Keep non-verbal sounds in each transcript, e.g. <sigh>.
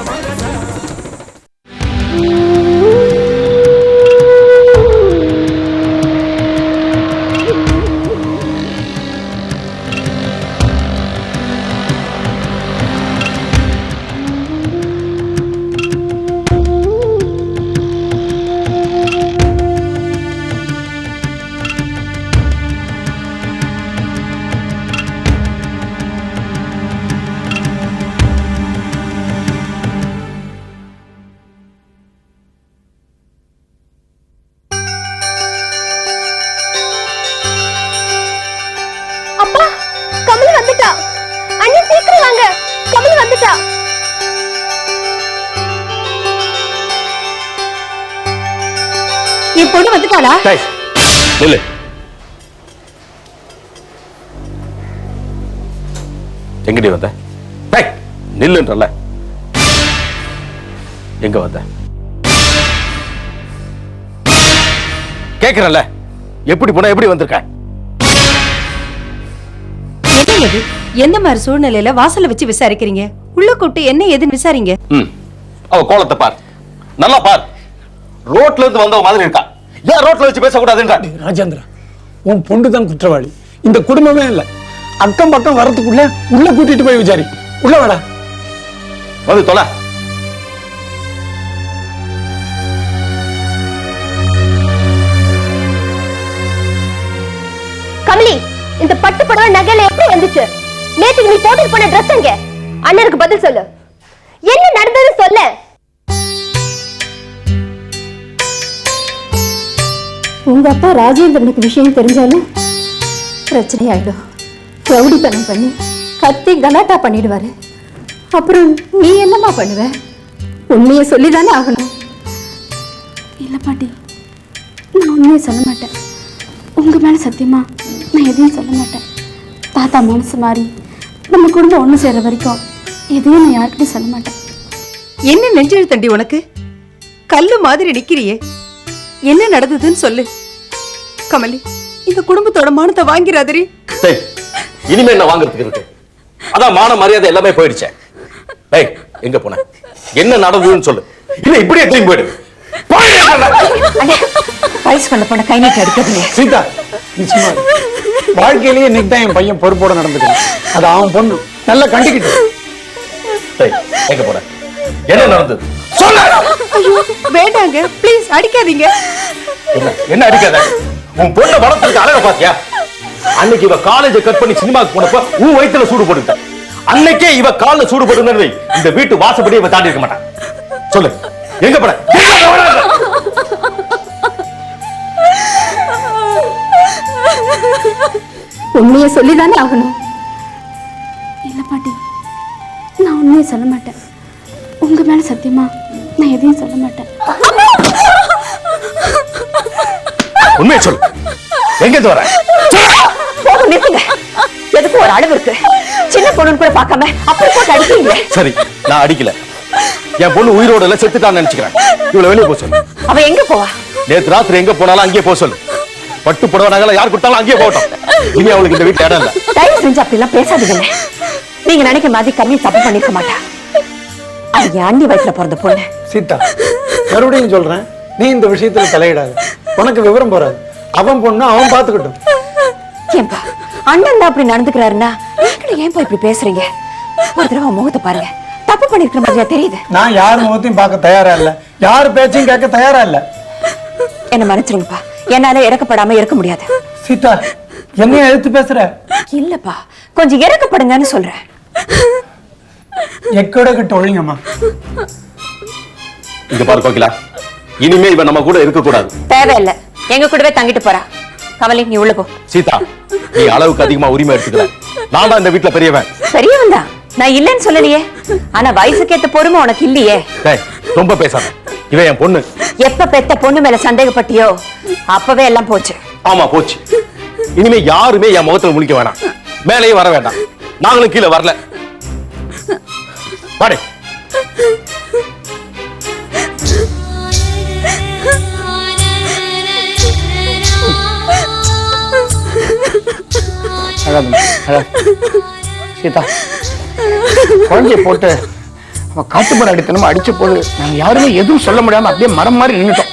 அப்பா நில்லு எங்கடி வந்த? நில்லுன்றல. எங்க வந்த? கேக்குறல எப்படி போன எப்படி வந்திருக்க? என்ன இது? எந்த மாதிரி சூழ்நிலையில வாசல்ல வச்சு விசாரிக்கிறீங்க? உள்ள கூட்டு என்ன ஏதுன்னு விசாரிங்க. அவ கோலத்தை பார். நல்லா பார். ரோட்ல இருந்து வந்தவ மாதிரி இருக்கா? ஏன் ரோட்ல வச்சு பேசக்கூடாதுன்றா? ராஜேந்திரா உன் பொண்ணு தான் குற்றவாளி. இந்த குடும்பமே இல்ல. அக்கம் பக்கம் வரதுக்குள்ள உள்ள கூட்டிட்டு போய் விசாரி. உள்ள வாடா. வந்து தொலை. கமலி இந்த பட்டு புடவை நகையில எப்படி வந்துச்சு? நேத்துக்கு நீ போட்டுட்டு போன ட்ரெஸ் எங்க? அண்ணனுக்கு பதில் சொல்லு. என்ன நடந்தது சொல்லு. உங்க அப்பா ராஜேந்திரனுக்கு விஷயம் தெரிஞ்சாலும் பிரச்சனை ஆயிடும் ரவுடித்தனம் பண்ணி கத்தி கலாட்டா பண்ணிடுவாரு. அப்புறம் நீ என்னம்மா பண்ணுவ? உண்மையை சொல்லிதானே ஆகணும். இல்லை பாட்டி நான் உண்மையை சொல்ல மாட்டேன். உங்க மேல சத்தியமா நான் எதையும் சொல்ல மாட்டேன். தாத்தா மனசு மாறி நம்ம குடும்பம் ஒன்று சேர்ற வரைக்கும் எதையும் நான் யார்கிட்டயும் சொல்ல மாட்டேன். என்ன நெஞ்செழு தண்டி உனக்கு? கல்லு மாதிரி நிக்கிறியே. என்ன நடந்ததுன்னு சொல்லு. கமலி இந்த குடும்பத்தோட மானத்தை வாங்கிறாதரி டேய் இனிமே என்ன வாங்குறதுக்கு இருக்கு? அதான் மான மரியாதை எல்லாமே போயிடுச்சே. டேய் எங்க போன? என்ன நடந்ததுன்னு சொல்லு. இல்ல இப்படியே திரும்பி போயிடு. வயசு கொண்ட கை நீட்டி சீதா. வாழ்க்கையிலேயே இன்னைக்கு தான் என் பையன் பொறுப்போட நடந்துக்கிறான். அது அவன் பொண்ணு. நல்லா கண்டிக்கிட்டு. டேய் எங்க போன? என்ன நடந்தது? சொல்லு. ஐயோ வேண்டாங்க. ப்ளீஸ் அடிக்காதீங்க. என்ன என்ன அடிக்காத? உன் பொண்ணை வளர்த்துருக்கு அழக பாத்தியா அன்னைக்கு இவ காலேஜ கட் பண்ணி சினிமாக்கு போனப்ப உன் வயித்துல சூடு போட்டுட்ட அன்னைக்கே இவ கால்ல சூடு போட்டுனது இந்த வீட்டு வாசப்படி இவ தாண்டி இருக்க மாட்டான். சொல்லு. எங்க போன? உண்மையை சொல்லிதானே ஆகணும். இல்லை பாட்டி. நான் உண்மையை சொல்ல மாட்டேன். உங்க மேல சத்தியமா நான் எதையும் சொல்ல மாட்டேன். உண்மையை சொல்லு. எங்க வர? போதும் நிறுத்துங்க. எதுக்கு ஒரு அளவு இருக்கு? சின்ன பொண்ணுன்னு கூட பார்க்காம அப்படி போட்டு அடிக்கிறீங்க. சரி நான் அடிக்கல. என் பொண்ணு உயிரோட இல்ல செத்துட்டான்னு நினைச்சுக்கிறேன். இவ்வளவு வெளியே போக சொல்லு. அவ எங்க போவா? நேத்து ராத்திரி எங்க போனாலும் அங்கேயே போக சொல்லு. பட்டு புடவை நகல யார் கொடுத்தாலும் அங்கேயே போகட்டும். இனி அவளுக்கு இந்த வீட்டுல இடம் இல்ல. தயவு செஞ்சு அப்படிலாம் பேசாதீங்கண்ணே நீங்க நினைக்கிற மாதிரி கம்மி தப்பு பண்ணிருக்க மாட்டா. அது என் அண்ணி வயசுல பிறந்த பொண்ணு. சீதா மறுபடியும் சொல்றேன். நீ இந்த விஷயத்துல தலையிடாத. உனக்கு விவரம் போறாது. அவன் பொண்ணு அவன் பாத்துக்கட்டும் ஏன்பா அண்ணன் தான் அப்படி நடந்துக்கிறாருன்னா நீங்களும் ஏன்பா இப்படி பேசுறீங்க? ஒரு தடவை முகத்தை பாருங்க. தப்பு பண்ணிருக்கிற மாதிரியா தெரியுது. நான் யார் முகத்தையும் பார்க்க தயாரா இல்ல. யார் பேச்சையும் கேட்க தயாரா இல்ல. என்ன மன்னிச்சிருங்கப்பா. என்னால இறக்கப்படாம இருக்க முடியாது. சீதா என்னைய எழுத்து பேசுற? இல்லப்பா கொஞ்சம் இறக்கப்படுங்கன்னு சொல்றேன். எக்கோட கிட்ட ஒழிங்கம்மா. இங்க பாரு கோகிலா. இனிமே இவன் நம்ம கூட இருக்க கூடாது தேவையில்லை. எங்க கூடவே தங்கிட்டு போறா. கமலி நீ உள்ள போ. சீதா நீ அளவுக்கு அதிகமா உரிமை எடுத்துக்கல. நான் தான் இந்த வீட்டுல பெரியவன். பெரியவன் தான் நான் இல்லைன்னு சொல்லலையே. ஆனா வயசுக்கு ஏத்த பொறுமை உனக்கு இல்லையே. ரொம்ப பேசாத. இவன் என் பொண்ணு. எப்ப பெத்த பொண்ணு மேல சந்தேகப்பட்டியோ அப்பவே எல்லாம் போச்சு. ஆமா போச்சு. இனிமே யாருமே என் முகத்துல முழிக்க வேணாம். மேலேயும் வர வேண்டாம். நாங்களும் கீழே வரல. வாடே. சீதா. குழந்தைய போட்டு அவன் காட்டுமரம் அடித்தனமா அடிச்ச போது நாங்க யாருமே எதுவும் சொல்ல முடியாம அப்படியே மரம் மாதிரி நின்றுட்டோம்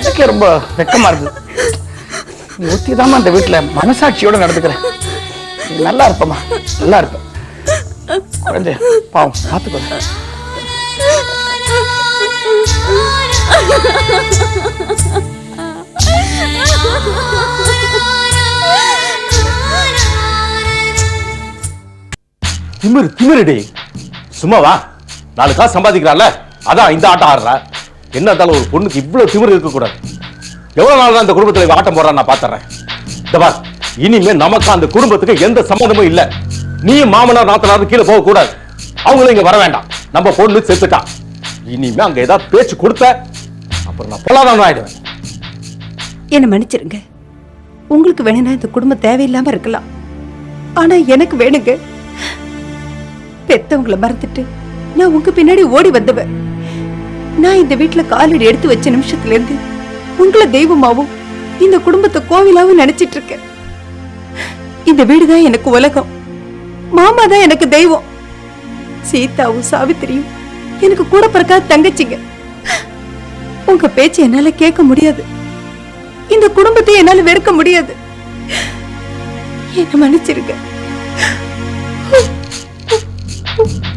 எனக்கே ரொம்ப வெக்கமா இருக்கு. நீ ஒத்திதாம்மா அந்த வீட்டுல மனசாட்சியோட நடந்துக்கிறேன். நல்லா இருப்பம்மா. நல்லா இருப்ப. குழந்தை பாவம் பார்த்துக்கோ. திமிரு திமிருடி. சும்மா வா நாலு காசு சம்பாதிக்கிறான்ல அதான் இந்த ஆட்டம் ஆடுறா. என்ன இருந்தாலும் ஒரு பொண்ணுக்கு இவ்வளவு திமிரு இருக்கக்கூடாது. எவ்வளவு நாள் தான் இந்த குடும்பத்துல ஆட்டம் போடுறான்னு நான் பாத்துறேன். இந்த பார் இனிமே நமக்கு அந்த குடும்பத்துக்கு எந்த சம்மந்தமும் இல்ல. நீ மாமனார் நாத்தனார் கீழே போக கூடாது. அவங்களும் இங்க வர வேண்டாம். நம்ம பொண்ணு செத்துட்டான் இனிமே அங்க ஏதாவது பேச்சு கொடுத்த அப்புறம் நான் பொல்லாதான் ஆயிடுவேன். என்ன மன்னிச்சிருங்க. உங்களுக்கு வேணும்னா இந்த குடும்பம் தேவையில்லாம இருக்கலாம். ஆனா எனக்கு வேணுங்க. பெத்தவங்கள மறந்துட்டு நான் உங்க பின்னாடி ஓடி வந்தவன் நான் இந்த வீட்டுல காலடி எடுத்து வச்ச நிமிஷத்துல இருந்து உங்களை தெய்வமாவும் இந்த குடும்பத்தை கோவிலாவும் நினைச்சிட்டு இருக்கேன் இந்த வீடுதான் எனக்கு உலகம். மாமா தான் எனக்கு தெய்வம். சீதாவும் சாவித்திரியும் எனக்கு கூட பிறக்காத தங்கச்சிங்க. உங்க பேச்சு என்னால கேட்க முடியாது. இந்த குடும்பத்தை என்னால வெறுக்க முடியாது. என்ன மன்னிச்சிருக்கேன் friends. <laughs>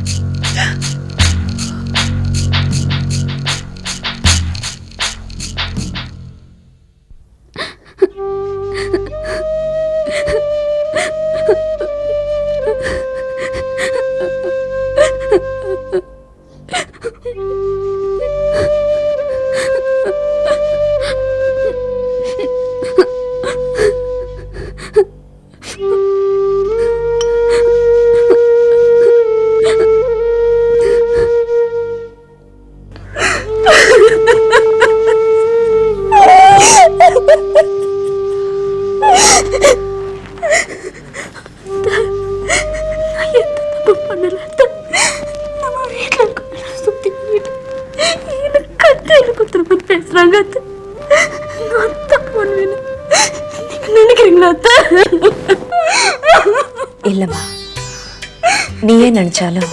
நினைச்சாலும்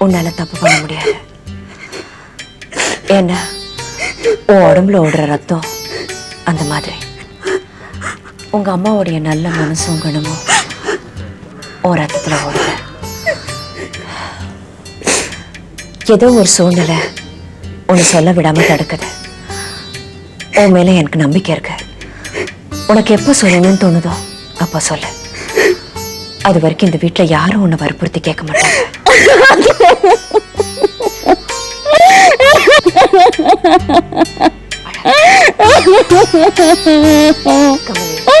உன்னால தப்பு பண்ண முடியாது. ஏன்னா உன் உடம்புல ஓடுற ரத்தம் அந்த மாதிரி. உங்க அம்மாவுடைய நல்ல மனசும் குணமும் உன் ரத்தத்துல ஓடுது. ஏதோ ஒரு சூழ்நிலை உன்னை சொல்ல விடாம தடுக்குது. உன் மேல எனக்கு நம்பிக்கை இருக்கு. உனக்கு எப்போ சொல்லணும்னு தோணுதோ அப்போ சொல்லு. அது வரைக்கும் இந்த வீட்ல யாரும் உன்னை வற்புறுத்தி கேட்க மாட்டாங்க. கண்ணோடு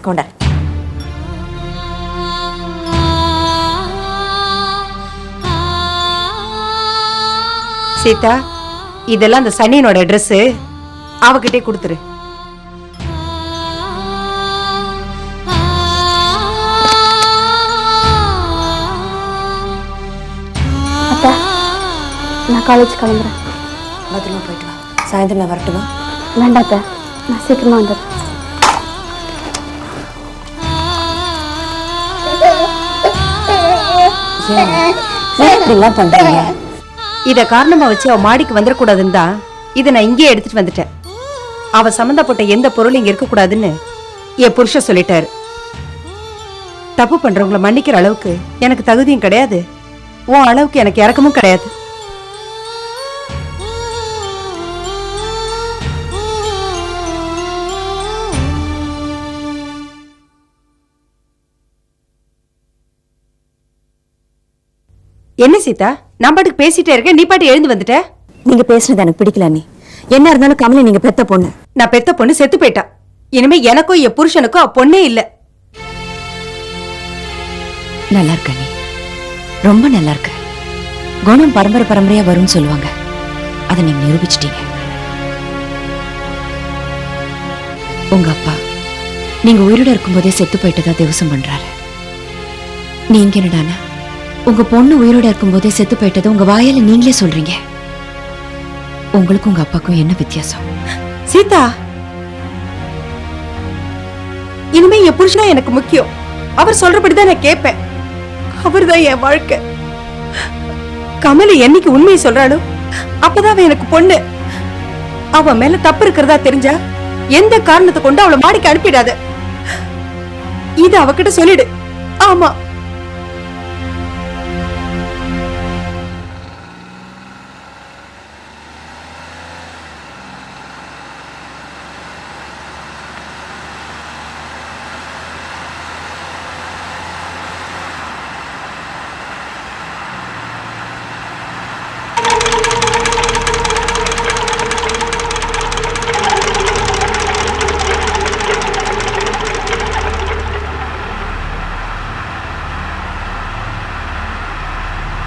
கொண்ட சீதா இதெல்லாம் அந்த சனியனோட ட்ரெஸ் அவகிட்டே கொடுத்துரு அத்தை நான் காலேஜ் கிளம்புறேன் பத்திரமா போயிட்டு வா சாயந்தரம் நான் வரட்டுமா வேண்டாம் அத்தை நான் சீக்கிரமா வந்துடுறேன் ஏன் ஏன் இப்படிலாம் பண்றீங்க? இத காரணமா வச்சு அவ மாடிக்கு வந்துடக்கூடாதுன்னு தான் இதை நான் இங்கேயே எடுத்துட்டு வந்துட்டேன். அவ சம்பந்தப்பட்ட எந்த பொருளும் இங்க இருக்கக்கூடாதுன்னு என் புருஷன் சொல்லிட்டாரு. தப்பு பண்றவங்கள மன்னிக்கிற அளவுக்கு எனக்கு தகுதியும் கிடையாது. உன் அளவுக்கு எனக்கு இறக்கமும் கிடையாது. என்ன சீதா? நான் பாட்டுக்கு பேசிட்டே இருக்கேன். நீ பாட்டு எழுந்து வந்துட்ட? நீங்க பேசுனது எனக்கு பிடிக்கல நீ என்ன இருந்தாலும் கமலி நீங்க பெத்த பொண்ணு. நான் பெத்த பொண்ணு செத்து போயிட்டா. இனிமே எனக்கும் என் புருஷனுக்கும் பொண்ணே இல்ல. நல்லா இருக்க நீ. ரொம்ப நல்லா இருக்க. குணம் பரம்பரை பரம்பரையா வரும்னு சொல்லுவாங்க. அதை நீங்க நிரூபிச்சிட்டீங்க. உங்க அப்பா நீங்க உயிரோட இருக்கும்போதே செத்து போயிட்டதா திவசம் பண்றாரு. நீங்க என்னடானா? உங்க பொண்ணு உயிரோட இருக்கும்போதே செத்து போயிட்டதை உங்க வாயால நீங்களே சொல்றீங்க. உங்களுக்கும் உங்க அப்பாக்கும் என்ன வித்தியாசம்? சீதா! இனிமே என் புருஷனா எனக்கு முக்கியம். அவர் சொல்றபடிதான் நான் கேட்பேன். அவர்தான் என் வாழ்க்கை. கமலி என்னைக்கு உண்மையை சொல்றாளோ அப்பதான் அவன் எனக்கு பொண்ணு. அவ மேல தப்பு இருக்கிறதா தெரிஞ்சா எந்த காரணத்தை கொண்டு அவளை மாடிக்கு அனுப்பிடாத. இது அவகிட்ட சொல்லிடு. ஆமா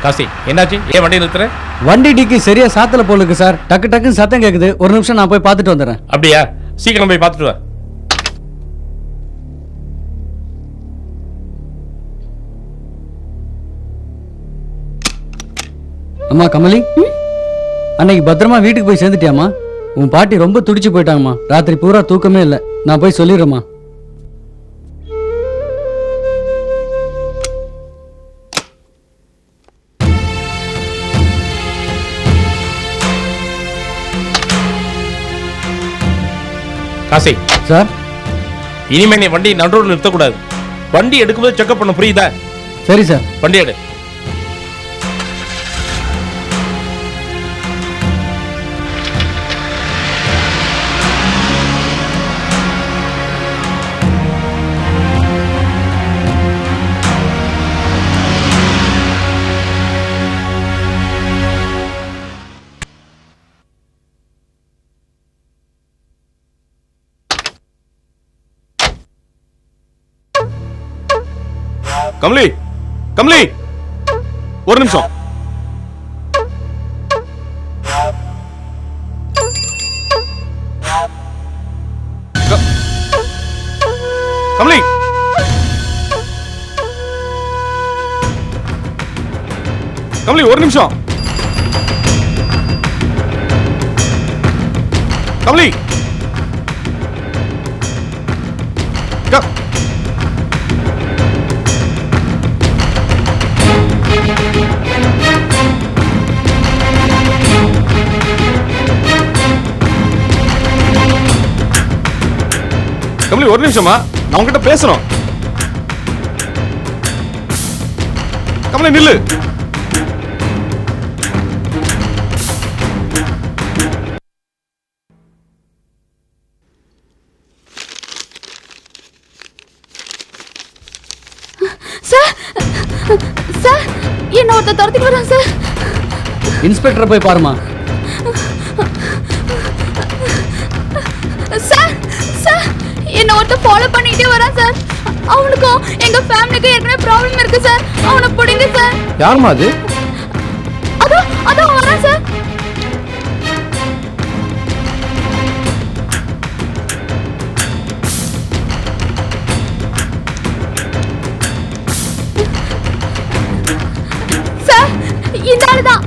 காசி என்னாச்சு? ஏன் வண்டி நிறுத்துற? வண்டி டிக்கி சரியா சாத்தல போல இருக்கு சார். டக்கு டக்குன்னு சத்தம் கேக்குது. ஒரு நிமிஷம் நான் போய் பார்த்துட்டு வந்துடுறேன் அப்படியா? சீக்கிரம் போய் பார்த்துட்டு வா. அம்மா கமலி? அன்னைக்கு பத்திரமா வீட்டுக்கு போய் சேர்ந்துட்டியாம்மா? உன் பாட்டி ரொம்ப துடிச்சு போயிட்டாங்கம்மா. ராத்திரி பூரா தூக்கமே இல்லை. நான் போய் சொல்லிடுறேம்மா. காசி சார்? இனிமே நீ வண்டி நடுரோடு நிறுத்தக்கூடாது. வண்டி எடுக்கும்போது செக்அப் பண்ண புரியுதா? சரி சார். வண்டி எடு. கமலி கமலி. ஒரு நிமிஷம். கமலி. கமலி ஒரு நிமிஷம். கமலி. கமலி ஒரு நிமிஷமா நான் உன்கிட்ட பேசணும். கமலி நில்லு. சார் சார் என்ன ஒருத்தர் துரத்திட்டு வரான் சார்? இன்ஸ்பெக்டரை போய் பாருமா ஒருத்தர் ஃபாலோ பண்ணிட்டே வரான் சார் அவனுக்கும் எங்க ஃபேமிலிக்கும் ஏற்கனவே ப்ராப்ளம் இருக்கு சார் அவனை பிடிங்க சார் யாருமா அது? அதோ அதோ வரான் சார் சார் இந்த ஆளு தான்.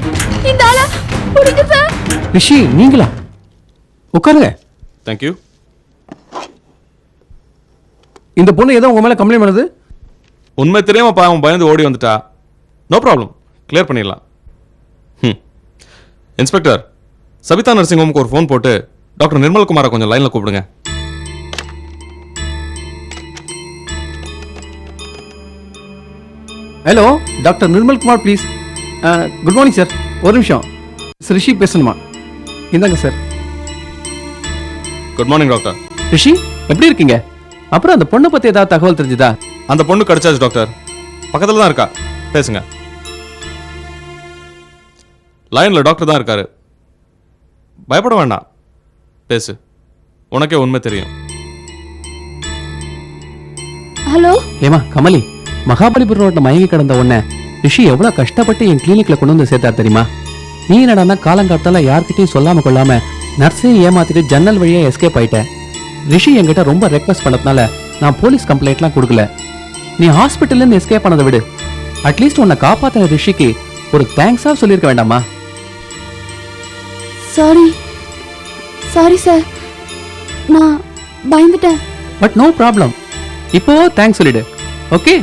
இந்த ஆளை பிடிங்க சார் ரிஷி நீங்களா? உட்காருங்க. தேங்க்யூ இந்த பொண்ணு ஏதோ உங்க மேல கம்ப்ளைண்ட் பண்ணுது? உண்மை தெரியாம பாவம் பயந்து ஓடி வந்துட்டா. நோ ப்ராப்ளம் கிளியர் பண்ணிடலாம். ம் இன்ஸ்பெக்டர் சபிதா நர்சிங் ஹோமுக்கு ஒரு ஃபோன் போட்டு டாக்டர் நிர்மல்குமாரை கொஞ்சம் லைனில் கூப்பிடுங்க. Hello doctor Nirmal Kumar please good morning sir ஒரு நிமிஷம். ரிஷி பேசணுமா? இந்தாங்க sir good morning doctor Rishi எப்படி இருக்கீங்க? அப்புறம் அந்த பொண்ணை பத்தி ஏதாவது தகவல் தெரிஞ்சுதா? அந்த பொண்ணு கிடைச்சாச்சு டாக்டர். பக்கத்தில் தான் இருக்கா. பேசுங்க. லைன்ல டாக்டர் தான் இருக்காரு. பயப்பட வேண்டாம். பேசு. உனக்கே உண்மை தெரியும். ஹலோ? ஏமா கமலி மகாபலிபுரம் ரோட்ல மயங்கி கிடந்த உன்னை ரிஷி எவ்வளவு கஷ்டப்பட்டு என் கிளினிக்ல கொண்டு வந்து சேர்த்தார் தெரியுமா? நீ என்னடான்னா காலங்காத்தால யார்கிட்டயும் சொல்லாம கொள்ளாம நர்ஸையும் ஏமாத்திட்டு ஜன்னல் வழியா எஸ்கேப் ஆயிட்ட. ரிஷி என்கிட்ட ரொம்ப ரெக்வஸ்ட் பண்ணதுனால நான் போலீஸ் கம்ப்ளைண்ட்லாம் கொடுக்கல. நீ ஹாஸ்பிட்டல்ல இருந்து எஸ்கேப் ஆனதை விடு. அட்லீஸ்ட் உன்னை காப்பாத்தின ரிஷிக்கு ஒரு தேங்க்ஸா சொல்லியிருக்க வேண்டாமா? சாரி சாரி சார் நான் பயந்துட்டேன். பட் நோ ப்ராப்ளம் இப்போ தேங்க்ஸ் சொல்லிடு. ஓகே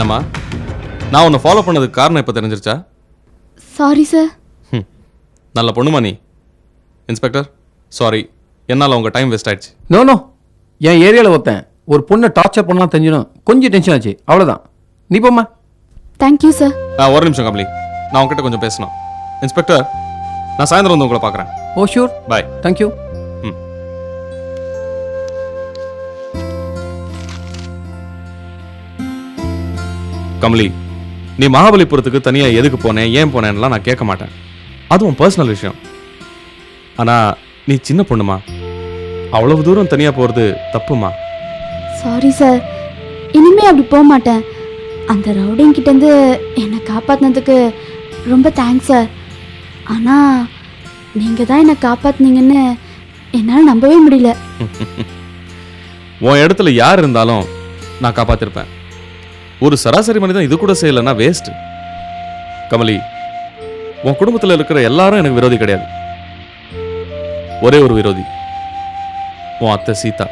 என்னம்மா? நான் உன்னை ஃபாலோ பண்ணதுக்கு காரணம் இப்போ தெரிஞ்சிருச்சா? சாரி சார் ம் நல்ல பொண்ணுமா நீ? இன்ஸ்பெக்டர் சாரி என்னால் உங்கள் டைம் வேஸ்ட் ஆயிடுச்சு. நோ நோ என் ஏரியாவில் ஒருத்தன். ஒரு பொண்ணை டார்ச்சர் பண்ணலாம் தெரிஞ்சிடும். கொஞ்சம் டென்ஷன் ஆச்சு. அவ்வளோதான் நீ போம்மா. தேங்க்யூ சார் ஆ ஒரு நிமிஷம் கமலி. நான் உங்ககிட்ட கொஞ்சம் பேசணும். இன்ஸ்பெக்டர் நான் சாயந்தரம் வந்து உங்களை பார்க்குறேன். ஓ sure bye thank you Kamali நீ மகாபலிபுரத்துக்கு தனியா எதுக்கு போனேன் ஏன் போனேன்லாம் நான் கேட்க மாட்டேன். அதுவும் பர்சனல் விஷயம். ஆனா நீ சின்ன பொண்ணுமா? அவ்வளவு தூரம் தனியா போறது தப்புமா? சாரி சார் இனிமே அப்படி போக மாட்டேன். அந்த ரவுடிங் கிட்டேருந்து என்னை காப்பாற்றினதுக்கு ரொம்ப தேங்க்ஸ் சார் ஆனால் நீங்கள் தான் என்னை காப்பாத்துனீங்கன்னு என்னால் நம்பவே முடியல. <laughs> உன் இடத்துல யார் இருந்தாலும் நான் காப்பாத்திருப்பேன். ஒரு சராசரி மனிதன் இது கூட செய்யலைன்னா வேஸ்ட் கமலி உன் குடும்பத்தில் இருக்கிற எல்லாரும் எனக்கு விரோதி கிடையாது. ஒரே ஒரு விரோதி. உன் அத்தை சீதா.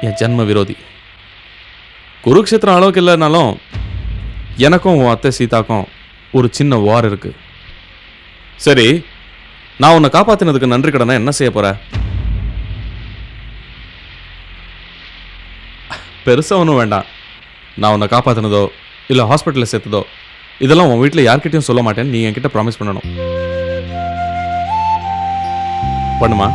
என் ஜன்ம விரோதி. குருக்ஷேத்திரம் அளவுக்கு இல்லைனாலும் எனக்கும் உன் அத்தை சீதாக்கும் ஒரு சின்ன வார் இருக்கு. சரி நான் உன்னை காப்பாத்தினதுக்கு நன்றி கடனை என்ன செய்ய போற? பெருசா ஒன்றும் வேண்டாம். நான் உன்னை காப்பாற்றினதோ இல்லை ஹாஸ்பிட்டலில் சேர்த்ததோ இதெல்லாம் உன் வீட்டில் யார்கிட்டையும் சொல்ல மாட்டேன்னு நீ என்கிட்ட ப்ராமிஸ் பண்ணணும். பண்ணுமா?